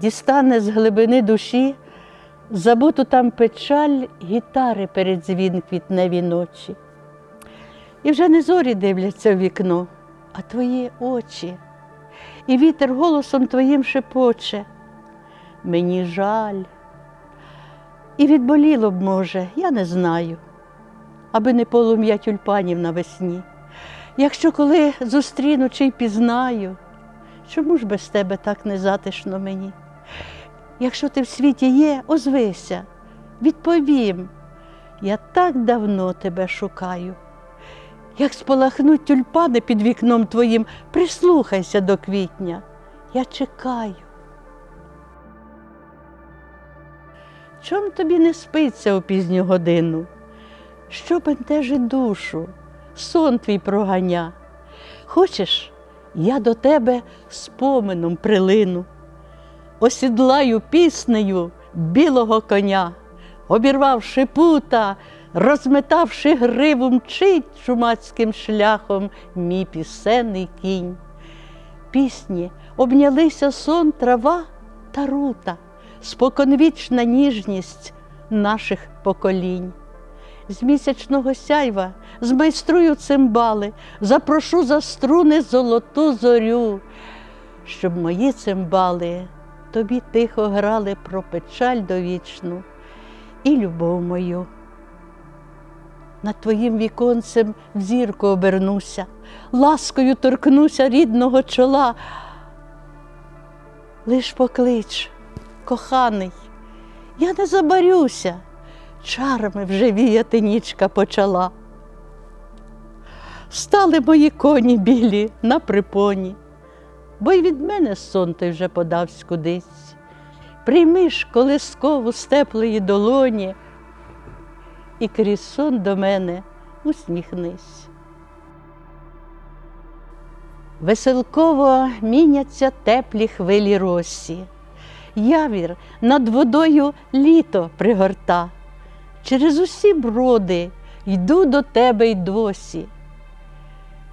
дістане з глибини душі забуту там печаль гітари перед дзвін квітневі ночі. І вже не зорі дивляться в вікно, а твої очі, і вітер голосом твоїм шепоче. Мені жаль. І відболіло б, може, я не знаю, аби не полум'я тюльпанів навесні. Якщо коли зустріну чи й пізнаю, чому ж без тебе так не затишно мені? Якщо ти в світі є, озвися, відповім, я так давно тебе шукаю. Як спалахнуть тюльпани під вікном твоїм, прислухайся до квітня, я чекаю. Чом тобі не спиться у пізню годину? Що бентежить душу, сон твій проганя? Хочеш, я до тебе спомином прилину, осідлаю піснею білого коня, обірвавши пута, розметавши гриву, мчить чумацьким шляхом мій пісенний кінь. Пісні обнялися сон, трава та рута, споконвічна ніжність наших поколінь. З місячного сяйва змайструю цимбали, запрошу за струни золоту зорю, щоб мої цимбали тобі тихо грали про печаль довічну і любов мою. Над твоїм віконцем в зірку обернуся, ласкою торкнуся рідного чола. Лиш поклич, коханий, я не забарюся, чарами вже віяти нічка почала. Стали мої коні білі на припоні, бо й від мене сон той вже подавсь кудись. Прийми ж колискову з теплої долоні, і крізь сон до мене усміхнись. Веселково міняться теплі хвилі росі. Явір над водою літо пригорта. Через усі броди йду до тебе й досі.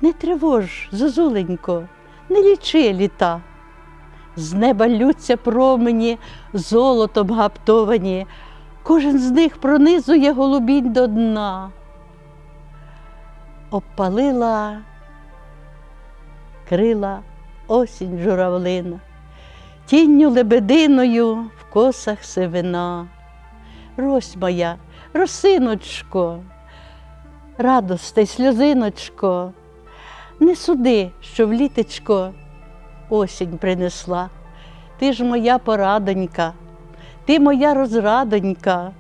Не тривож, зозуленько, не лічи літа. З неба лються промені, золотом гаптовані, кожен з них пронизує голубінь до дна. Обпалила крила осінь журавлина, тінню лебединою в косах сивина. Рось моя, росиночко, радосте, сльозиночко, не суди, що в літечко осінь принесла. Ти ж моя порадонька, ти моя розрадонька.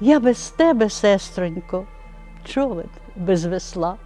Я без тебе, сестронько, човен без весла.